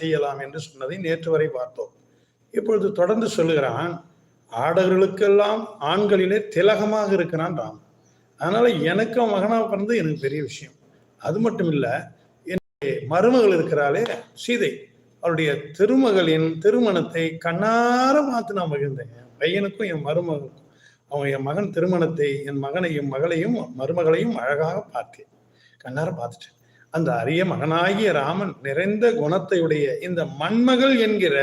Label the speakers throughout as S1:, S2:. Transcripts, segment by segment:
S1: செய்யலாம் என்று சொன்னதை நேற்று வரை பார்த்தோம். இப்பொழுது தொடர்ந்து சொல்லுகிறான் ஆடவர்களுக்கெல்லாம் ஆண்களிலே திலகமாக இருக்கிறான் ராம். அதனால எனக்கும் மகனாக பிறந்தது எனக்கு பெரிய விஷயம். அது மட்டும் இல்லை என்னுடைய மருமகள் இருக்கிறாளே சீதை. அவருடைய திருமகளின் திருமணத்தை கண்ணார பார்த்து நான் மகிழ்ந்தேன். என் பையனுக்கும் என் மருமகளுக்கும். அவன் என் மகன் திருமணத்தை என் மகனையும் மகளையும் மருமகளையும் அழகாக பார்த்தேன். கண்ணார பார்த்துட்டேன். அந்த அரிய மகனாகிய ராமன் நிறைந்த குணத்தையுடைய இந்த மண்மகள் என்கிற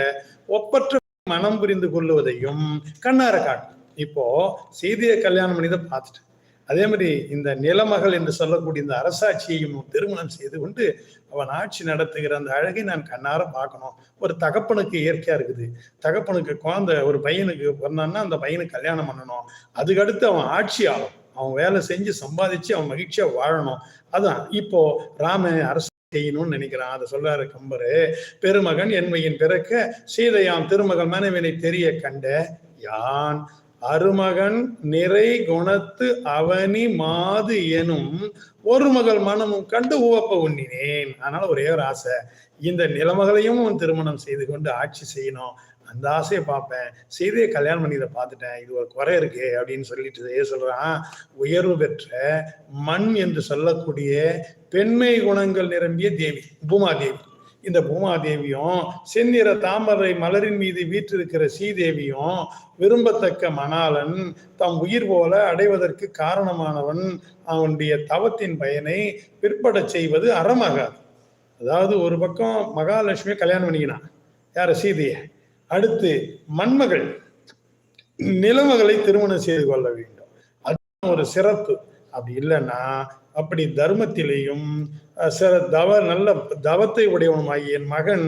S1: ஒப்பற்ற மனம் புரிந்து கொள்ளுவதையும் கண்ணார காட்டும் இப்போ சீதையை கல்யாணம் பண்ணி தான் பார்த்துட்டேன் அதே மாதிரி இந்த நிலமகள் என்று சொல்லக்கூடிய இந்த அரசாட்சியையும் திருமணம் செய்து கொண்டு அவன் ஆட்சி நடத்துகிற அந்த அழகை நான் கண்ணார பார்க்கணும். ஒரு தகப்பனுக்கு இயற்கையா இருக்குது. தகப்பனுக்கு குழந்தை ஒரு பையனுக்கு பிறந்தான்னா அந்த பையனுக்கு கல்யாணம் பண்ணணும். அதுக்கடுத்து அவன் ஆட்சி ஆகும் அவன் வேலை செஞ்சு சம்பாதிச்சு அவன் மகிழ்ச்சியா வாழணும். அதான் இப்போ ராம அரசு செய்யணும்னு நினைக்கிறான். அதை சொல்றாரு கம்பரு. பெருமகன் என்மையின் பிறக்க சீதையாம் திருமகள் மனைவினை தெரிய கண்ட யான்? அருமகன் நிறை குணத்து அவனி மாது எனும் ஒரு மகள் மனமும் கண்டு உவப்ப உண்ணினேன். அதனால ஒரே ஒரு ஆசை. இந்த நிலமகளையும் திருமணம் செய்து கொண்டு ஆட்சி செய்யணும். அந்த ஆசையை பார்ப்பேன். சீதையை கல்யாணம் பண்ணி இதை பார்த்துட்டேன். இது ஒரு குறை இருக்கு அப்படின்னு சொல்லிட்டு ஏ சொல்றான். உயர்வு பெற்ற மண் என்று சொல்லக்கூடிய பெண்மை குணங்கள் நிரம்பிய தேவி பூமாதேவி. இந்த பூமாதேவியும் செந்நிற தாமரை மலரின் மீது வீற்றிருக்கிற சீதேவியும் விரும்பத்தக்க மணாளன் தம் உயிர் போல அடைவதற்கு காரணமானவன். அவனுடைய தவத்தின் பயனை பிற்பட செய்வது அறமாகாது. அதாவது ஒரு பக்கம் மகாலட்சுமியை கல்யாணம் பண்ணிக்கினான். யார? சீதையை. அடுத்து மண்மகள் நிலமகளை திருமணம் செய்து கொள்ள வேண்டும். அது ஒரு சிறப்பு. அப்படி இல்லைன்னா அப்படி தர்மத்திலேயும் சில தவ நல்ல தவத்தை உடையவனுமாகிய என் மகன்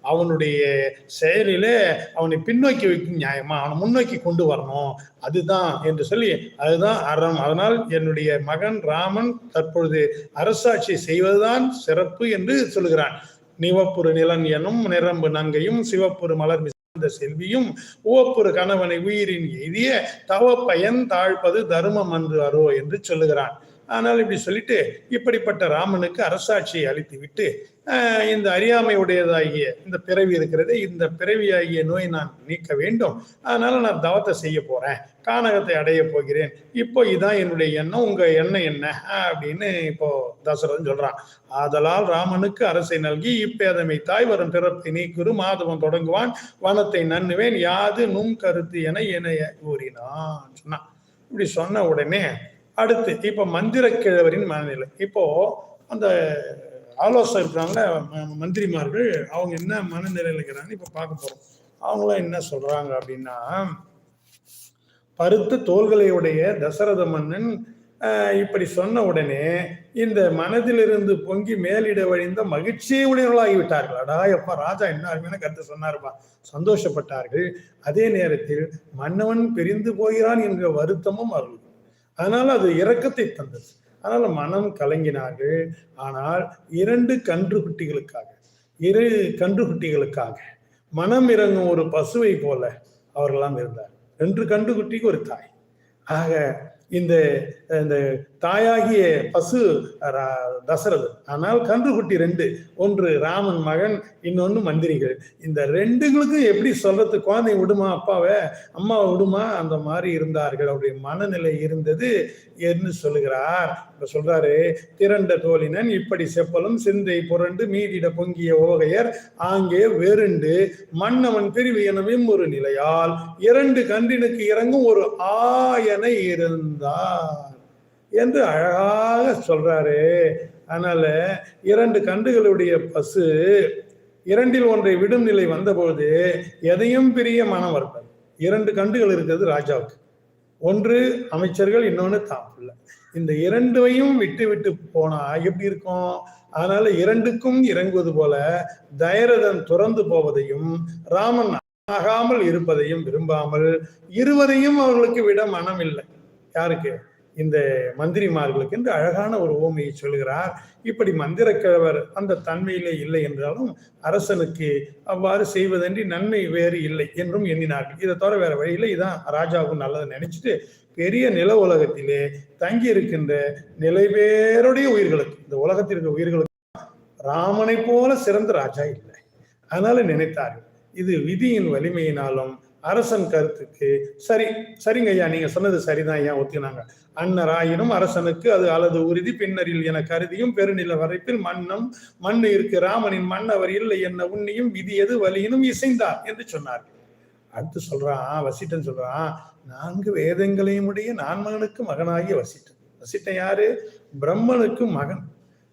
S1: அவனுடைய செயலிலே அவனை பின்னோக்கி வைக்கும் நியாயமா? அவனை முன்னோக்கி கொண்டு வரணும். அதுதான் என்று சொல்லி அதுதான் அறம். அதனால் என்னுடைய மகன் ராமன் தற்பொழுது அரசாட்சி செய்வதுதான் சிறப்பு என்று சொல்லுகிறான். நிவப்புறு நிலன் எனும் நிரம்பு நங்கையும் சிவப்புறு மலர் மிசந்த செல்வியும் உவப்புறு கணவனை உயிரின் எய்திய தவ பயன் தாழ்ப்பது தர்மம் அன்று அரோ என்று சொல்லுகிறான். ஆனால் இப்படி சொல்லிட்டு இப்படிப்பட்ட ராமனுக்கு அரசாட்சியை அளித்து விட்டு இந்த அறியாமையுடையதாகிய இந்த பிறவி இருக்கிறது இந்த பிறவியாகிய நோய் நான் நீக்க வேண்டும். அதனால நான் தவத்தை செய்ய போறேன் கானகத்தை அடைய போகிறேன். இப்போ இதான் என்னுடைய எண்ணம் உங்க எண்ணம் என்ன? அப்படின்னு இப்போ தசரதன் சொல்றான். ஆதலால் ராமனுக்கு அரசை நல்கி இப்பேதமை தாய் வரும் பிறப்பை நீக்குறு மாதவன் தொடங்குவான் வனத்தை நன்னுவேன் யாது நும் கருத்து என என கூறினான். சொன்னான். இப்படி சொன்ன உடனே அடுத்து இப்போ மந்திர கிழவரின் மனநிலை. இப்போ அந்த ஆலோசனை இருக்கிறாங்கள மந்திரிமார்கள் அவங்க என்ன மனநிலையில் இருக்கிறாங்க இப்போ பார்க்க போகிறோம் அவங்களாம் என்ன சொல்றாங்க அப்படின்னா பருத்த தோள்களையுடைய தசரத மன்னன் இப்படி சொன்ன உடனே இந்த மனதிலிருந்து பொங்கி மேலிட வழிந்த மகிழ்ச்சியை உடையவர்களாகிவிட்டார்கள் அடா எப்பா ராஜா என்ன அருமையான கருத்து சொன்னார்ப்பா. சந்தோஷப்பட்டார்கள். அதே நேரத்தில் மன்னவன் பிரிந்து போகிறான் என்கிற வருத்தமும் அவர்கள் அதனால் அது இரக்கத்தை தந்தது. அதனால் மனம் கலங்கினார்கள். ஆனால் இரண்டு கன்று குட்டிகளுக்காக இரு கன்று குட்டிகளுக்காக மனம் இறங்கும் ஒரு பசுவை போல அவர்களெல்லாம் இருந்தார் ரெண்டு கன்று குட்டிக்கு ஒரு தாய். ஆக இந்த இந்த தாயாகிய பசு தசரது. ஆனால் கன்றுக்குட்டி ரெண்டு. ஒன்று ராமன் மகன் இன்னொன்று மந்திரிகள். இந்த ரெண்டுங்களுக்கும் எப்படி சொல்றது? குழந்தை விடுமா அப்பாவை? அம்மா விடுமா? அந்த மாதிரி இருந்தார்கள். அவருடைய மனநிலை இருந்தது என்று சொல்லுகிறார். இப்ப சொல்றாரு திரண்ட தோழினன் இப்படி செப்பலும் சிந்தை புரண்டு மீதிட பொங்கிய ஓகையர் ஆங்கே வெருண்டு மன்னவன் பிரிவு எனவும் ஒரு நிலையால் இரண்டு கன்றினுக்கு இறங்கும் ஒரு ஆயனை இருந்தார். என்று அழகாக சொல்றாரு. அதனால இரண்டு கன்றுகளுடைய பசு இரண்டில் ஒன்றை விடும் நிலை வந்தபோது எதையும் பிரிய மனம் வருது இரண்டு கண்டுகள் இருக்கிறது ராஜாவுக்கு. ஒன்று அமைச்சர்கள் இன்னொன்று தாப்புள்ள இந்த இரண்டையும் விட்டு விட்டு போனா எப்படி இருக்கும்? அதனால இரண்டுக்கும் இறங்குவது போல தயரதன் துறந்து போவதையும் ராமன் ஆகாமல் இருப்பதையும் விரும்பாமல் இருவரையும் அவர்களுக்கு விட மனம் இல்லை யாருக்கு? இந்த மந்திரிமார்களுக்கு என்று அழகான ஒரு ஓமையை சொல்கிறார். இப்படி மந்திரக்கிழவர் அந்த தன்மையிலே இல்லை என்றாலும் அரசனுக்கு அவ்வாறு செய்வதன்றி நன்மை வேறு இல்லை என்றும் எண்ணினார்கள். இதை தவிர வேற வழியில இதான் ராஜாவும் நல்லது நினைச்சிட்டு பெரிய நில உலகத்திலே தங்கி இருக்கின்ற நிலைவேருடைய உயிர்களுக்கு இந்த உலகத்தில் இருக்கிற உயிர்களுக்கு ராமனை போல சிறந்த ராஜா இல்லை. அதனால நினைத்தார்கள் இது விதியின் வலிமையினாலும் அரசன் கருத்துக்கு சரி சரிங்க ஐயா நீங்க சொன்னது சரிதான் ஐயா ஒத்தினாங்க அன்னராயினும் அரசனுக்கு அது அளது உறுதி. பின்னரில் என கருதியும் பெருநில வரைப்பில் மன்னம் மண்ணு இருக்கு ராமனின் மன்னவர் இல்லை என்ன உன்னியும் விதியது வலியினும் இசைந்தார் என்று சொன்னார். அடுத்து சொல்றான் வசிட்டன் சொல்றான் நான்கு வேதங்களையும் உடைய நான்மகனுக்கு மகனாகிய வசிட்டன். வசிட்டன் யாரு? பிரம்மனுக்கு மகன்.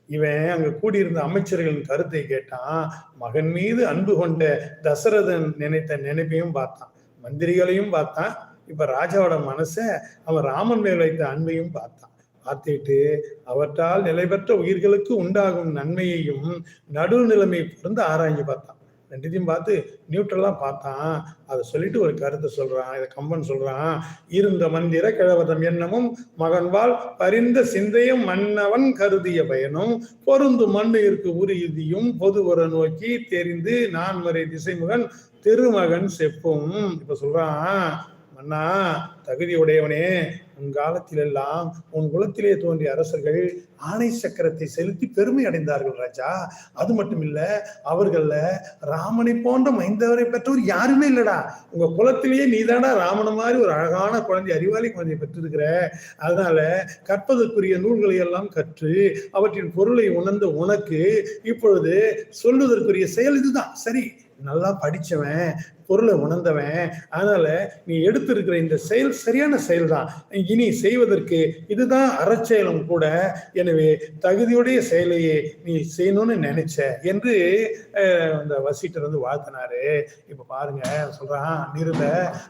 S1: இவன் அங்க கூடியிருந்த அமைச்சர்களின் கருத்தை கேட்டான் மகன் மீது அன்பு கொண்ட தசரதன் நினைத்த நினைப்பையும் பார்த்தான். மந்திரிகளையும் பார்த்தான். இப்ப ராஜாவோட மனசை அவன் ராமன் மேல் வைத்த அன்பையும் பார்த்தான். பார்த்துட்டு அவற்றால் நிலை பெற்ற உயிர்களுக்கு உண்டாகும் நன்மையையும் நடுநிலைமை பொருந்து ஆராய்ஞ்சு பார்த்தான். ரெண்டுத்தையும் பார்த்து நியூட்ரலாக பார்த்தான். அதை சொல்லிட்டு ஒரு கருத்தை சொல்றான். இதை கம்பன் சொல்றான். இருந்த மந்திர கிழவதம் எண்ணமும் மகன்வால் பரிந்த சிந்தையும் மன்னவன் கருதிய பயனும் பொருந்து மண்ணு இருக்கு உறுதியும் பொதுவர நோக்கி தெரிந்து நான் முறை திசைமுகன் திருமகன் செப்பும். இப்ப சொல்றான் மன்னா தகுதி உடையவனே உன் காலத்தில் எல்லாம் உன் குலத்திலே தோன்றிய அரசர்கள் ஆணை சக்கரத்தை செலுத்தி பெருமை அடைந்தார்கள் ராஜா. அது மட்டும் இல்ல அவர்கள ராமனை போன்ற மைந்தவரை பெற்றவர் யாருமே இல்லடா. உங்க குலத்திலேயே நீதானா ராமன மாதிரி ஒரு அழகான குழந்தை அறிவாளி குழந்தையை பெற்றிருக்கிற. அதனால கற்பதற்குரிய நூல்களை எல்லாம் கற்று அவற்றின் பொருளை உணர்ந்த உனக்கு இப்பொழுது சொல்லுவதற்குரிய செயல் இதுதான். சரி நல்லா படிச்சவன் பொருளை உணர்ந்தவன். அதனால நீ எடுத்திருக்கிற இந்த செயல் சரியான செயல்தான். இனி செய்வதற்கு இதுதான் அறச்செயலும் கூட. எனவே தகுதியுடைய செயலையே நீ செய்யணும்னு நினைச்ச என்று அந்த வசிட்டர் வந்து வாழ்த்தினாரு. இப்ப பாருங்க சொல்றான்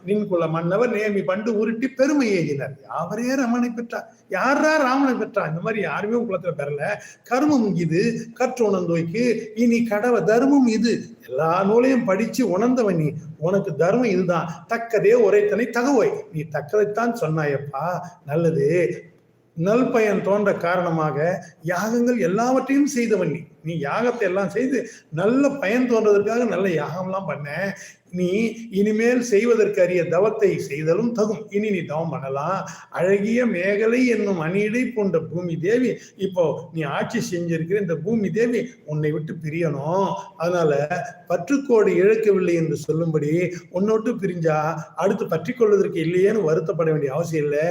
S1: நின் குள்ளே மன்னவர் நேமி பண்டு உருட்டி பெருமை ஏகினார். யாவரே ரமணை பெற்றார் யாரா ராமனை பெற்றா? இந்த மாதிரி யாருமே குலத்துல பெறல. கர்மம் இது கற்று உணர்ந்தோய்க்கு இனி கடவை தர்மம் இது. எல்லா நூலையும் படிச்சு உணர்ந்தவன் நீ. உனக்கு தர்மம் இதுதான். தக்கதே ஒரே தனி தகுவை. நீ தக்கதைத்தான் சொன்னாயப்பா. நல்லது. நல் பயன் தோன்ற காரணமாக யாகங்கள் எல்லாவற்றையும் செய்தவன் நீ. நீ யாகத்தை எல்லாம் செய்து நல்ல பயன் தோன்றதற்காக நல்ல யாகம்லாம் பண்ண. நீ இனிமேல் செய்வதற்கு அரிய தவத்தை செய்தலும் தகும். இனி நீ தவம் பண்ணலாம். அழகிய மேகலை என்னும் அணியடை போன்ற பூமி தேவி இப்போ நீ ஆட்சி செஞ்சிருக்கிற இந்த பூமி தேவி உன்னை விட்டு பிரியணும். அதனால பற்றுக்கோடு இழக்கவில்லை என்று சொல்லும்படி உன்னோட்டு பிரிஞ்சா அடுத்து பற்றி கொள்வதற்கு இல்லையேன்னு வருத்தப்பட வேண்டிய அவசியம் இல்லை.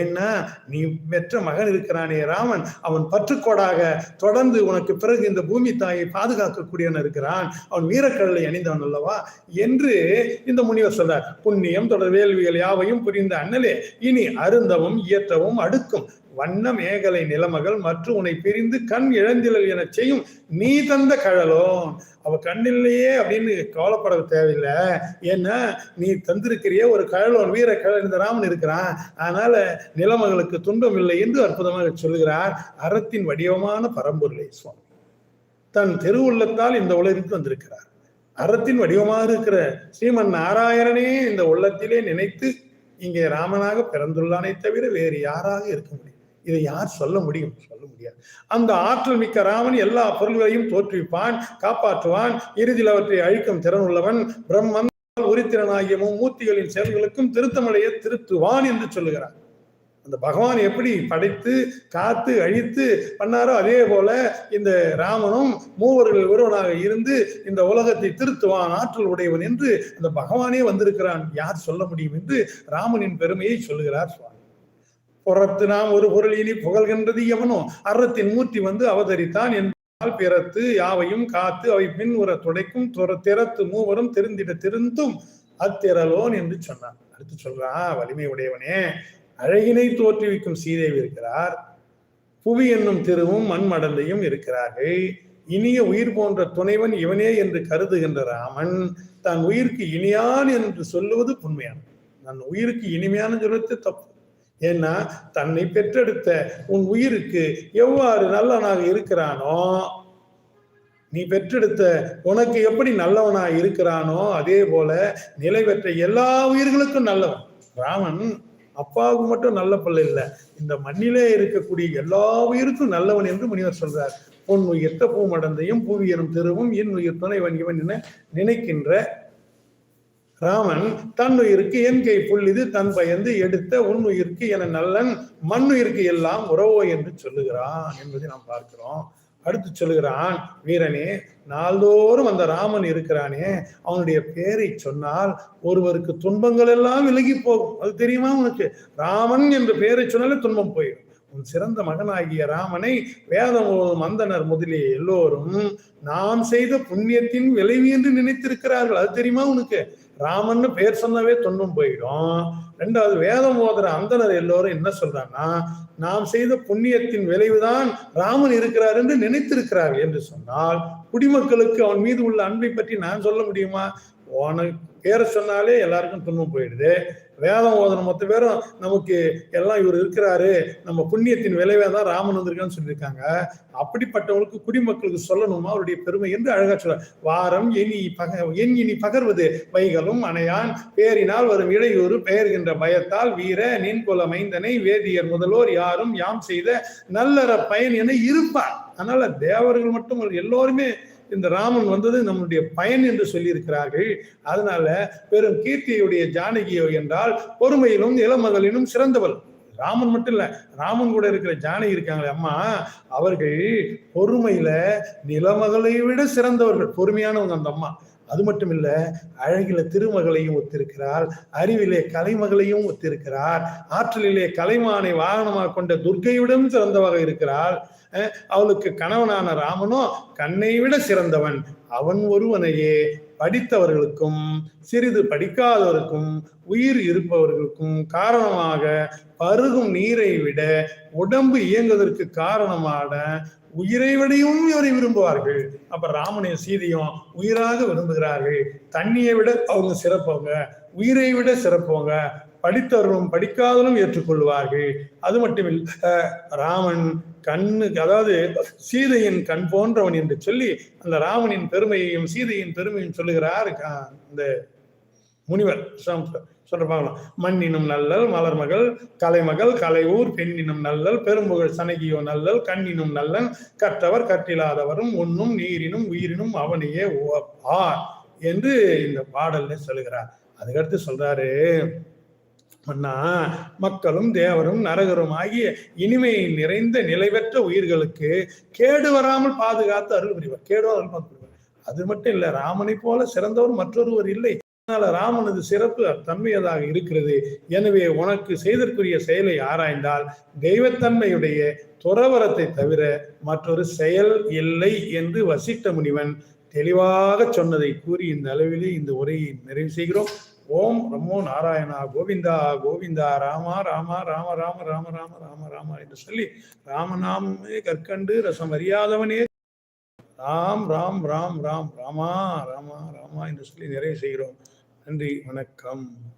S1: ஏன்னா நீ பெற்ற மகன் இருக்கிறானே ராமன். அவன் பற்றுக்கோடாக தொடர்ந்து உனக்கு பிறகு இந்த பூமி தாயை பாதுகாக்கக்கூடியவன் இருக்கிறான். அவன் வீரக்கடலை அணிந்தவன் அல்லவா? என் என்று இந்த முனிவர் சொல்றார். புண்ணியம் தொடர் வேள்விகள் யாவையும் புரிந்த அண்ணலே இனி அருந்தவும் இயற்றவும் அடுக்கும். வண்ண மேகலை நிலமகள் மற்றும் உன்னை பிரிந்து கண் இழந்திழல் என செய்யும் நீ தந்த கழலோன். அவ கண்ணில்லையே அப்படின்னு கவலைப்பட தேவையில்லை. ஏன்னா நீ தந்திருக்கிறிய ஒரு கழலோன் வீர கழல் இந்த ராமன் இருக்கிறான். அதனால நிலமகளுக்கு துன்பம் இல்லை என்று அற்புதமாக சொல்லுகிறார் அறத்தின் வடிவமான பரம்பொருளை சுவாமி. தன் திருவுள்ளத்தால் இந்த உலகிற்கு வந்திருக்கிறார். அறத்தின் வடிவமாக இருக்கிற ஸ்ரீமன் நாராயணனே இந்த உள்ளத்திலே நினைத்து இங்கே ராமனாக பிறந்துள்ளானே தவிர வேறு யாராக இருக்க முடியும்? இதை யார் சொல்ல முடியும்? சொல்ல முடியாது. அந்த ஆற்றல் மிக்க ராமன் எல்லா பொருள்களையும் தோற்றுவிப்பான் காப்பாற்றுவான். இறுதியில் அவற்றை அழிக்கும் திறன் உள்ளவன் பிரம்மன் உரித்திறனாகியமும் மூர்த்திகளின் செயல்களுக்கும் திருத்தமடைய திருத்துவான் என்று சொல்லுகிறார். அந்த பகவான் எப்படி படைத்து காத்து அழித்து பண்ணாரோ அதே போல இந்த ராமனும் மூவர்கள் ஒருவனாக இருந்து இந்த உலகத்தை திருத்துவான் ஆற்றல் உடையவன் என்று அந்த பகவானே வந்திருக்கிறான். யார் சொல்ல முடியும் என்று ராமனின் பெருமையை சொல்லுகிறார் சுவாமி. புறத்து நாம் ஒரு பொருள் இனி புகழ்கின்றது எவனோ? அறத்தின் மூர்த்தி வந்து அவதரித்தான் என்பதால் பிறத்து யாவையும் காத்து அவை பின் உற துடைக்கும் துற- திறத்து மூவரும் திருந்திட திருந்தும் அத்திரலோன் என்று சொன்னான். அடுத்து சொல்றா வலிமை உடையவனே அழகினை தோற்றுவிக்கும் சீதேவி இருக்கிறார். புவி என்னும் திருவும் மண்மடந்தையும் இருக்கிறார்கள். இனிய உயிர் போன்ற துணைவன் இவனே என்று கருதுகின்ற ராமன் தன் உயிருக்கு இனியான் என்று சொல்லுவது உண்மையான தன் உயிருக்கு இனிமையான சொல்வது தப்பு. ஏன்னா தன்னை பெற்றெடுத்த உன் உயிருக்கு எவ்வாறு நல்லவனாக இருக்கிறானோ நீ பெற்றெடுத்த உனக்கு எப்படி நல்லவனாக இருக்கிறானோ அதே போல நிலை பெற்ற எல்லா உயிர்களுக்கும் நல்லவன். ராமன் அப்பாவுக்கு மட்டும் நல்ல பிள்ளை இல்லை. இந்த மண்ணிலே இருக்கக்கூடிய எல்லா உயிருக்கும் நல்லவன் என்று முனிவர் சொல்றார். பொன் உயிர்த்த பூமடந்தையும் பூவியனும் திருவும் என் உயிர் துணைவன் இவன் என நினைக்கின்ற ராமன் தன் உயிருக்கு என் கை இது தன் பயந்து எடுத்த உன் உயிருக்கு என நல்லன் மண் உயிருக்கு எல்லாம் உறவோ என்று சொல்லுகிறான் என்பதை நாம் பார்க்கிறோம். அடுத்து சொல்லுகிறான் வீரனே நாள்தோறும் அந்த ராமன் இருக்கிறானே. அவனுடைய பேரை சொன்னால் ஒருவருக்கு துன்பங்கள் எல்லாம் விலகி போகும். அது தெரியுமா உனக்கு? ராமன் என்று பெயரை சொன்னாலே துன்பம் போயிடும். உன் சிறந்த மகனாகிய ராமனை வேதம் மந்தனர் முதலிய எல்லோரும் நாம் செய்த புண்ணியத்தின் விளைவு என்று நினைத்திருக்கிறார்கள். அது தெரியுமா உனக்கு? ராமன்னு பெயர் சொன்னவே தொன்னும் போயிடும். ரெண்டாவது வேதம் ஓதுற அந்தனர் எல்லோரும் என்ன சொல்றாங்கன்னா நாம் செய்த புண்ணியத்தின் விளைவுதான் ராமன் இருக்கிறார் என்று நினைத்திருக்கிறார் என்று சொன்னால் குடிமக்களுக்கு அவன் மீது உள்ள அன்பை பற்றி நான் சொல்ல முடியுமா? உனக்கு பேரை சொன்னாலே எல்லாருக்கும் துன்பம் போயிடுது. வேதம் ஓதனை மொத்த பேரும் நமக்கு எல்லாம் இவர் இருக்கிறாரு. நம்ம புண்ணியத்தின் விளைவே தான் ராமன் வந்திருக்கான்னு சொல்லியிருக்காங்க. அப்படிப்பட்டவங்களுக்கு குடிமக்களுக்கு சொல்லணுமா? அவருடைய பெருமை என்று அழகா சொல்ற வாரம் இனி பக என் இனி பகர்வது வைகளும் அணையான். பேரினால் வரும் இடையூறு பெயர்கின்ற பயத்தால் வீர நீன்குல மைந்தனை வேதியர் முதல்வோர் யாரும் யாம் செய்த நல்லற பயன் என இருப்பார் அதனால தேவர்கள் மட்டும் எல்லோருமே இந்த ராமன் வந்தது நம்முடைய பயன் என்று சொல்லியிருக்கிறார்கள். அதனால பெரும் கீர்த்தியுடைய ஜானகியோ என்றால் பொறுமையிலும் இளமகளிலும் சிறந்தவள். ராமன் மட்டும் இல்ல ராமன் கூட இருக்கிற ஜானகி இருக்காங்களே அம்மா அவர்கள் பொறுமையில நிலமகளை விட சிறந்தவர்கள் பொறுமையானவங்க அந்த அம்மா. அது மட்டும் இல்ல அழகில திருமகளையும் ஒத்திருக்கிறார் அறிவிலே கலைமகளையும் ஒத்திருக்கிறார் ஆற்றலிலே கலைமானை வாகனமாக கொண்ட துர்க்கையுடன் சிறந்தவாக இருக்கிறார் அவளுக்கு கணவனான ராமனோ கண்ணை விட சிறந்தவன். அவன் ஒருவனையே படித்தவர்களுக்கும் சிறிது படிக்காதவருக்கும் உயிர் இருப்பவர்களுக்கும் காரணமாக பருகும் நீரை விட உடம்பு இயங்குவதற்கு காரணமான உயிரை விடையும் இவரை விரும்புவார்கள். அப்ப ராமனையும் சீதையும் உயிராக விரும்புகிறார்கள். தண்ணியை விட அவங்க சிறப்பவங்க உயிரை விட சிறப்பவங்க படித்தவர்களும் படிக்காதவரும் ஏற்றுக்கொள்வார்கள். அது மட்டுமில்ல ராமன் கண்ணுக்கு அதாவது சீதையின் கண் போன்றவன் என்று சொல்லி அந்த ராமனின் பெருமையையும் சீதையின் பெருமையும் சொல்லுகிறார் இந்த முனிவர். சொல்றாங்களா மண்ணினும் நல்லல் மலர்மகள் கலைமகள் கலையூர் பெண்ணினும் நல்லல் பெரும்புகழ் சனகியோ நல்லல் கண்ணினும் நல்லன் கற்றவர் கற்றிலாதவரும் உண்ணும் நீரினும் உயிரினும் அவனையே ஓப்பார் என்று இந்த பாடல்ல சொல்லுகிறார். அதுக்கடுத்து சொல்றாரு மக்களும் தேவரும் நரகரும் ஆகிய இனிமை நிறைந்த நிலைபெற்ற உயிர்களுக்கு கேடு வராமல் பாதுகாத்து அருள் புரிவார். கேடு அருள் புரிவார். அது மட்டும் இல்ல ராமனை போல சிறந்தவர் மற்றொருவர் இல்லை. அதனால ராமனது சிறப்பு தன்மையதாக இருக்கிறது. எனவே உனக்கு செய்தற்குரிய செயலை ஆராய்ந்தால் தெய்வத்தன்மையுடைய துறவரத்தை தவிர மற்றொரு செயல் இல்லை என்று வசிட்ட முனிவன் தெளிவாக சொன்னதை கூறி இந்த அளவிலே இந்த உரையை நிறைவு செய்கிறோம். ஓம் ரம்மோ நாராயணா கோவிந்தா கோவிந்தா ராமா ராமா ராம ராம ராம ராம ராம ராமா என்று சொல்லி ராமநாமே கற்கண்டு ரசம் அறியாதவனே. ராம் ராம் ராம் ராம் ராமா ராமா ராமா என்று சொல்லி நிறைவு செய்கிறோம். நன்றி வணக்கம்.